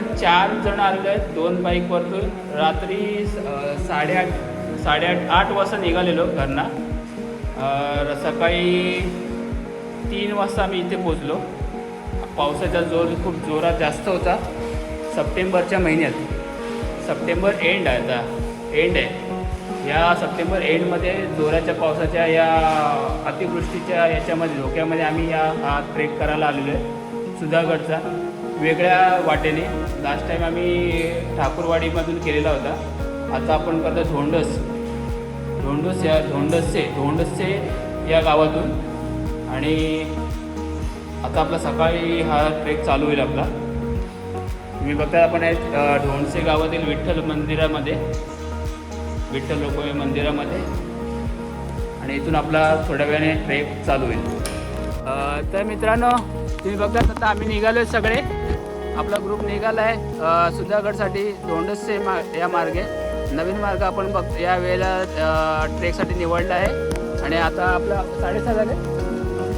चार जण आलेले आहेत. दोन बाईकवरतून रात्री साडेआठ साडेआठ आठ वाजता निघालेलो घरना. सकाळी तीन वाजता आम्ही इथे पोचलो पावसाचा जोर खूप जोरात जास्त होता. सप्टेंबरच्या महिन्यात. सप्टेंबर एंड आहे आता. एंड आहे. या सप्टेंबर एंडमध्ये जोराच्या पावसाच्या या अतिवृष्टीच्या याच्यामध्ये धोक्यामध्ये आम्ही या हा ट्रेक करायला आलेलो आहे. सुधागडचा. वेगळ्या वाटेने. लास्ट टाईम आम्ही ठाकूरवाडीमधून केलेला होता. आता आपण करतो धोंडस. धोंडस या धोंडसचे धोंडसचे या गावातून. आणि आता आपला सकाळी हा ट्रेक चालू होईल आपला. तुम्ही बघता आपण आहेत अ, गावातील विठ्ठल मंदिरामध्ये. विठ्ठल लोकमय मंदिरामध्ये. आणि इथून आपला थोड्या वेळाने ट्रेक चालू होईल. तर मित्रांनो तुम्ही बघता आता आम्ही निघालो सगळे. आपला ग्रुप निघाला आहे सुधागडसाठी धोंडसचे मा या मार्गे. नवीन मार्ग आपण बघ या वेळेला ट्रेकसाठी निवडला आहे. आणि आता आपला साडेसहा झाले?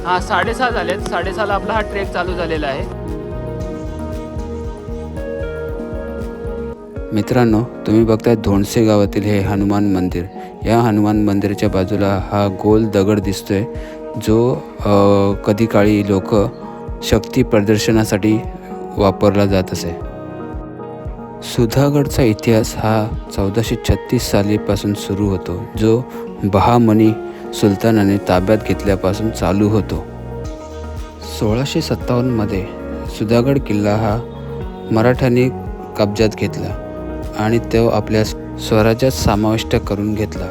हां साडेसहा झालेत. साडेसहाला आपला हा ट्रेक चालू झालेला आहे. मित्रांनो तुम्ही बघताय धोंडसे गावातील हे हनुमान मंदिर. या हनुमान मंदिराच्या बाजूला हा गोल दगड दिसतोय जो कधी काळी लोक शक्ती प्रदर्शनासाठी वापरला जात असे. सुधागडचा इतिहास हा चौदाशे छत्तीस सालीपासून सुरू होतो जो बहामनी सुलतानाने ताब्यात घेतल्यापासून चालू होतो. सोळाशे सत्तावन्नमध्ये सुधागड किल्ला हा मराठ्यांनी कब्जात घेतला आणि तो आपल्या स्वराज्यात समाविष्ट करून घेतला.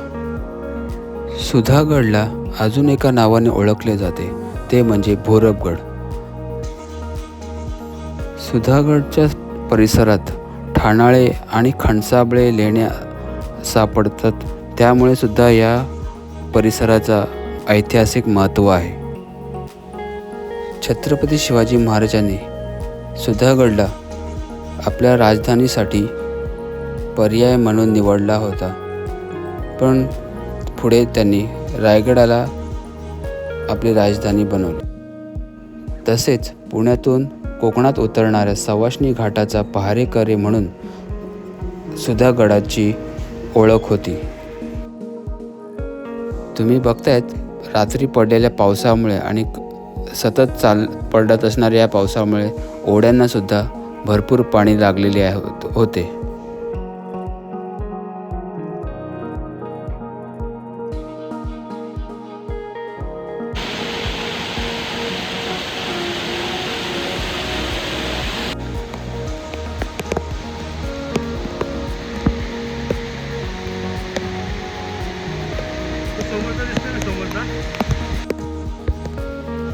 सुधागडला अजून एका नावाने ओळखले जाते ते म्हणजे भोरबगड सुधागडच्या परिसरात ठाणाळे आणि खणसाबळे लेण्या सापडतात. त्यामुळे सुद्धा या परिसराचा ऐतिहासिक महत्त्व आहे. छत्रपती शिवाजी महाराजांनी सुधागडला आपल्या राजधानीसाठी पर्याय म्हणून निवडला होता. पण पुढे त्यांनी रायगडाला आपली राजधानी बनवली. तसेच पुण्यातून कोकणात उतरणाऱ्या सवाष्णी घाटाचा पहारेकरी म्हणून सुधागडाची ओळख होती. तुम्ही बघतायत रात्री पडलेल्या पावसामुळे आणि सतत चाल पडत असणाऱ्या या पावसामुळे ओढ्यांनासुद्धा भरपूर पाणी लागलेले आहे होते.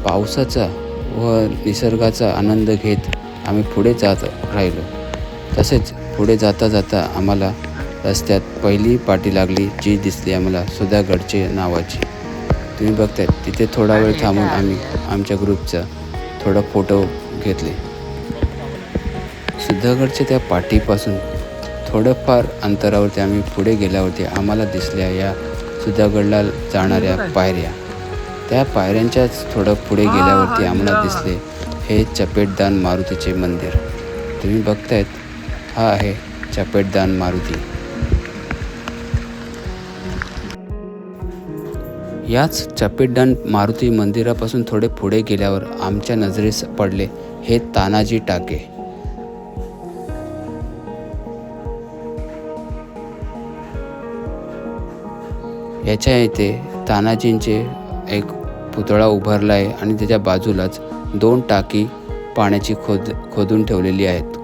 पावसाचा व निसर्गाचा आनंद घेत आम्ही पुढे जात राहिलो. तसेच पुढे जाता जाता आम्हाला रस्त्यात पहिली पाटी लागली जी दिसली आम्हाला सुधागडचे नावाची. तुम्ही बघताय तिथे थोडा वेळ थांबून आम्ही आमच्या ग्रुपचा थोडा फोटो घेतले. सुधागडच्या त्या पाटीपासून थोडंफार अंतरावरती आम्ही पुढे गेल्यावरती आम्हाला दिसल्या या सुधागडला जाणाऱ्या पायऱ्या. त्या पायऱ्यांच्याच थोडं पुढे गेल्यावरती आम्हाला दिसले हे चपेटदान मारुतीचे मंदिर. तुम्ही बघतायत हा आहे चपेटदान मारुती. याच चपेटदान मारुती मंदिरापासून थोडे पुढे गेल्यावर आमच्या नजरेस पडले हे तानाजी टाके. याच्या इथे तानाजींचे एक पुतळा उभारला आहे आणि त्याच्या बाजूलाच दोन टाकी पाण्याची खोद खोदून ठेवलेली आहेत.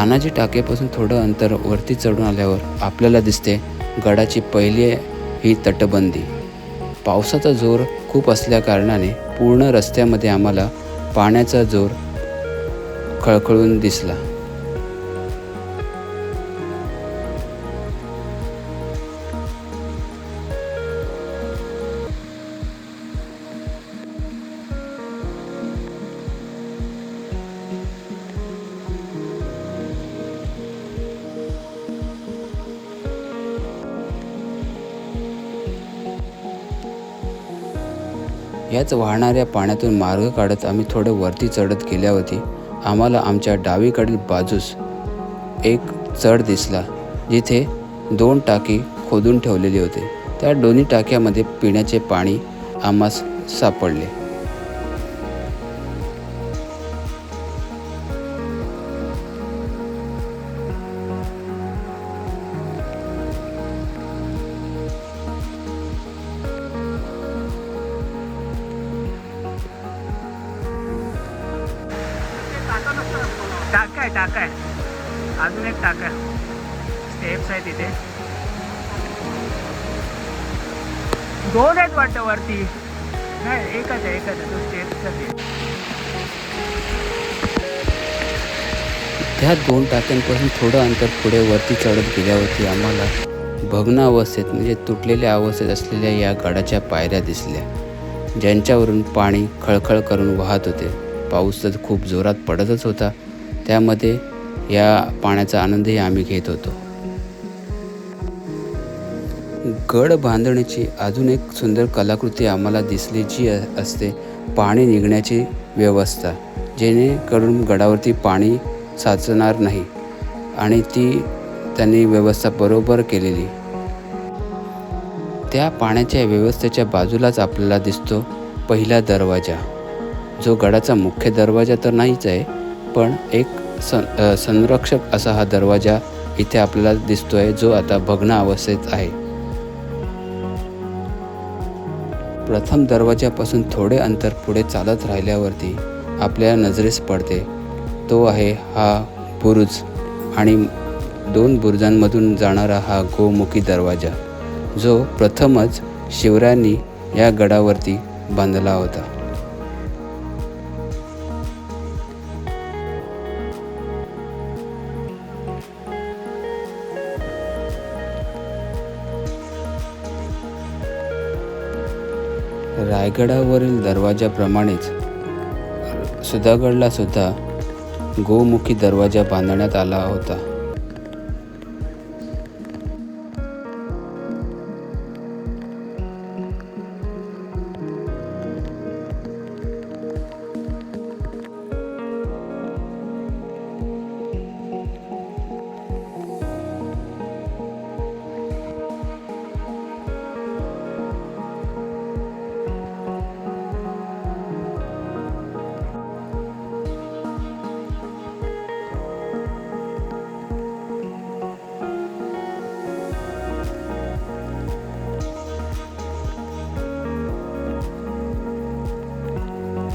तानाजी टाकेपासून थोडं अंतर वरती चढून आल्यावर आपल्याला दिसते गडाची पहिली ही तटबंदी. पावसाचा जोर खूप असल्याकारणाने पूर्ण रस्त्यामध्ये आम्हाला पाण्याचा जोर खळखळून दिसला. याच वाहणाऱ्या पाण्यातून मार्ग काढत आम्ही थोडे वरती चढत गेल्यावरती आम्हाला आमच्या डावीकडील बाजूस एक चढ दिसला जिथे दोन टाकी खोदून ठेवलेली होते. त्या दोन्ही टाक्यामध्ये पिण्याचे पाणी आम्हास सापडले. टाका आहे टाका आहे? अजून एक टाका स्टेप्स आहेत इथे. दोन आहेत वाटतं वरती. नाही एकच आहे एकच आहे. तो स्टेप्सचा त्या दोन टाक्यांपासून थोडं अंतर पुढे वरती चढत गेल्यावरती आम्हाला भग्न अवस्थेत म्हणजे तुटलेल्या अवस्थेत असलेल्या या गडाच्या पायऱ्या दिसल्या. ज्यांच्यावरून पाणी खळखळ करून वाहत होते. पाऊस तर खूप जोरात पडतच होता. त्यामध्ये या पाण्याचा आनंदही आम्ही घेत होतो. गड बांधण्याची अजून एक सुंदर कलाकृती आम्हाला दिसली जी असते पाणी निघण्याची व्यवस्था जेणेकरून गडावरती पाणी साचणार नाही आणि ती त्यांनी व्यवस्था बरोबर केलेली. त्या पाण्याच्या व्यवस्थेच्या बाजूलाच आपल्याला दिसतो पहिला दरवाजा जो गडाचा मुख्य दरवाजा तर नाहीच आहे पण एक सं संरक्षक असा हा दरवाजा इथे आपल्याला दिसतो आहे जो आता भग्न अवस्थेत आहे. प्रथम दरवाजापासून थोडे अंतर पुढे चालत राहिल्यावरती आपल्या नजरेस पडते. तो आहे हा बुरुज आणि दोन बुरुजांमधून जाणारा हा गोमुखी दरवाजा जो प्रथमच शिवरायांनी या गडावरती बांधला होता. रायगडावरील दरवाजाप्रमाणेच सुधागडला सुद्धा गोमुखी दरवाजा बांधण्यात आला होता.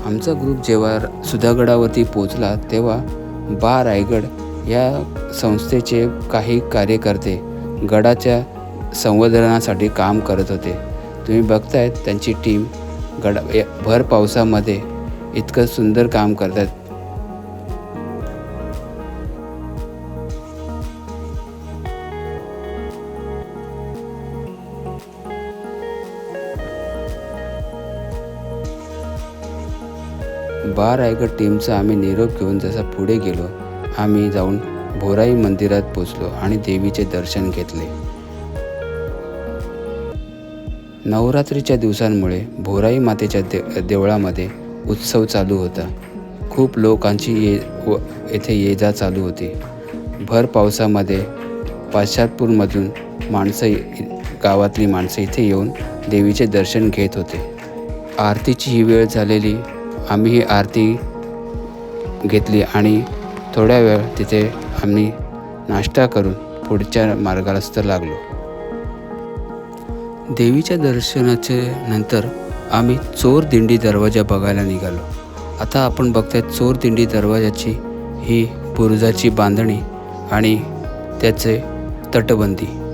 आमचा ग्रुप जेव्हा सुधागडावरती पोचला तेव्हा बा रायगड या संस्थेचे काही कार्यकर्ते गडाच्या संवर्धनासाठी काम करत होते. तुम्ही बघतायत त्यांची टीम गडा भर पावसामध्ये इतकं सुंदर काम करतात. बा रायगड टीमचा आम्ही निरोप घेऊन जसा पुढे गेलो आम्ही जाऊन भोराई मंदिरात पोचलो आणि देवीचे दर्शन घेतले. नवरात्रीच्या दिवसांमुळे भोराई मातेच्या दे देवळामध्ये उत्सव चालू होता. खूप लोकांची ये व येथे ये जा चालू होती. भर पावसामध्ये पाश्चातपूरमधून माणसं गावातली माणसं इथे येऊन देवीचे दर्शन घेत होते. आरतीची ही वेळ झालेली आम्ही ही आरती घेतली आणि थोड्या वेळ तिथे आम्ही नाश्ता करून पुढच्या मार्गाला लागलो. देवीच्या दर्शनाचे नंतर आम्ही चोर दिंडी दरवाजा बघायला निघालो. आता आपण बघताय चोर दिंडी दरवाजाची ही बुरुजाची बांधणी आणि त्याचे तटबंदी.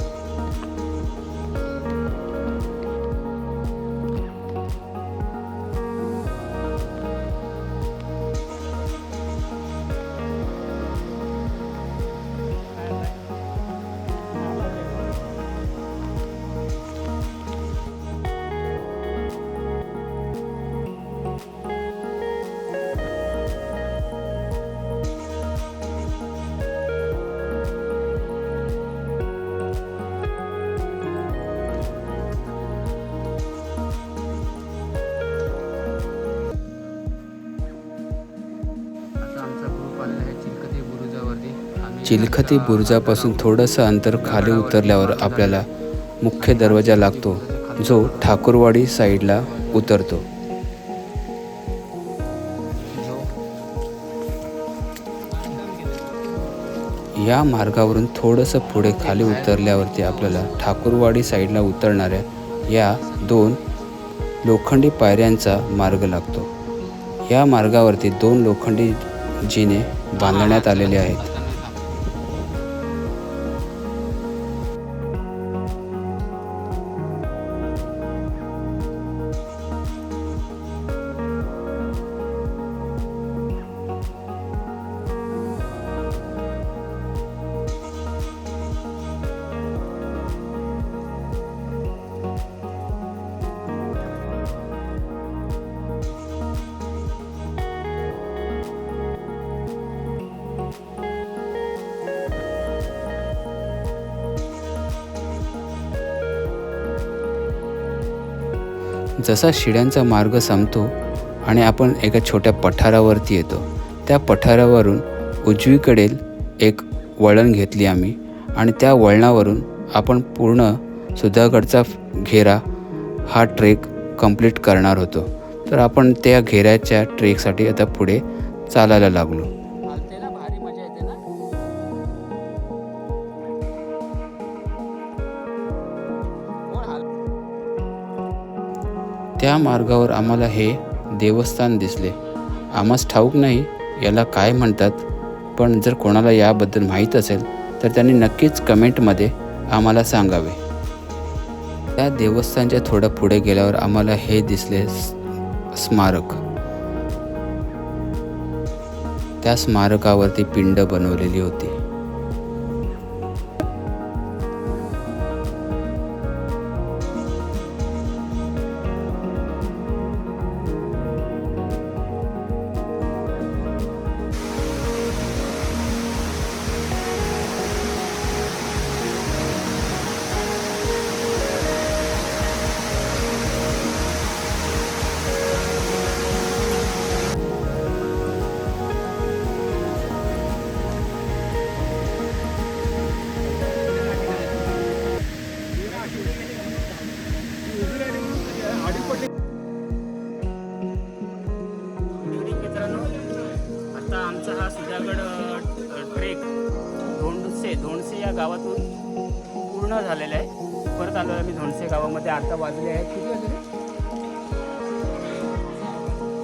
चिलखती बुरुजापासून थोडंसं अंतर खाली उतरल्यावर आपल्याला मुख्य दरवाजा लागतो जो ठाकूरवाडी साईडला उतरतो. या मार्गावरून थोडंसं पुढे खाली उतरल्यावरती आपल्याला ठाकूरवाडी साईडला उतरणाऱ्या या दोन लोखंडी पायऱ्यांचा मार्ग लागतो. या मार्गावरती दोन लोखंडी जिने बांधण्यात आलेले आहेत. जसा शिड्यांचा मार्ग संपतो आणि आपण एका छोट्या पठारावरती येतो त्या पठारावरून उजवीकडेल एक वळण घेतली आम्ही आणि त्या वळणावरून आपण पूर्ण सुधागडचा घेरा हा ट्रेक कंप्लीट करणार होतो. तर आपण त्या घेऱ्याच्या ट्रेकसाठी आता पुढे चालायला लागलो. त्या मार्गावर आम्हाला हे देवस्थान दिसले. आम्हास ठाऊक नाही याला काय म्हणतात पण जर कोणाला याबद्दल माहीत असेल तर त्यांनी नक्कीच कमेंटमध्ये आम्हाला सांगावे. त्या देवस्थानच्या थोडं पुढे गेल्यावर आम्हाला हे दिसले स्मारक. त्या स्मारकावरती पिंड बनवलेली होती. सुजागड सुधागड ट्रेक धोंडसे धोंडसे या गावातून पूर्ण झालेलं आहे. परत आलो आम्ही धोंडसे गावामध्ये. आता वाजले आहेत किती वाजले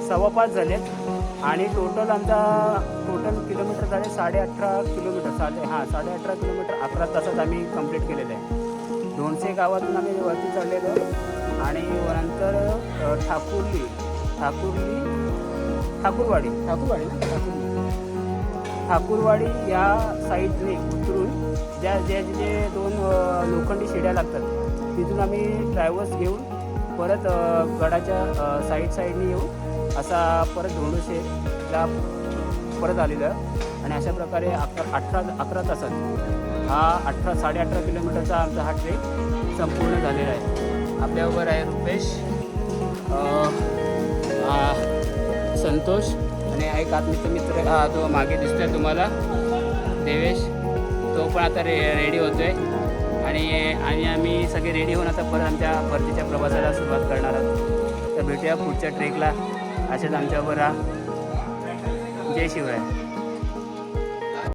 सव्वा पाच झाले आणि टोटल आमचा टोटल किलोमीटर झाले साडे अठरा किलोमीटर साडे हां साडे अठरा किलोमीटर अकरा तासात आम्ही कंप्लीट केलेलं आहे. धोंडसे गावातून आम्ही वरती चढलेलो आणि नंतर ठाकुर्ली ठाकुर्ली ठाकूरवाडी ठाकूरवाडी ना? ठाकूरवाडी. ठाकूरवाडी या साईडने उतरून ज्या ज्या जे दोन लोखंडी शिड्या लागतात तिथून आम्ही ट्रॅव्हल्स घेऊन परत गडाच्या साईड साईडने येऊन असा परत धोंडोशेला परत आलेलं आणि अशा प्रकारे अकरा अठरा अकरा तासात हा अठरा साडे अठरा किलोमीटरचा आमचा हा ट्रेक संपूर्ण झालेला आहे. आपल्याबरोबर आहे रुपेश आ, संतोष आणि एक आत्मित्र मित्र हा तो मागे दिसतोय तुम्हाला देवेश तो पण आता रे रेडी होतोय. आणि आणि आम्ही सगळे रेडी होऊन आता परत आमच्या परतीच्या प्रवासाला सुरुवात करणार आहोत. तर भेटूया पुढच्या ट्रेकला असेच आमच्याबरोबर जय शिवराय.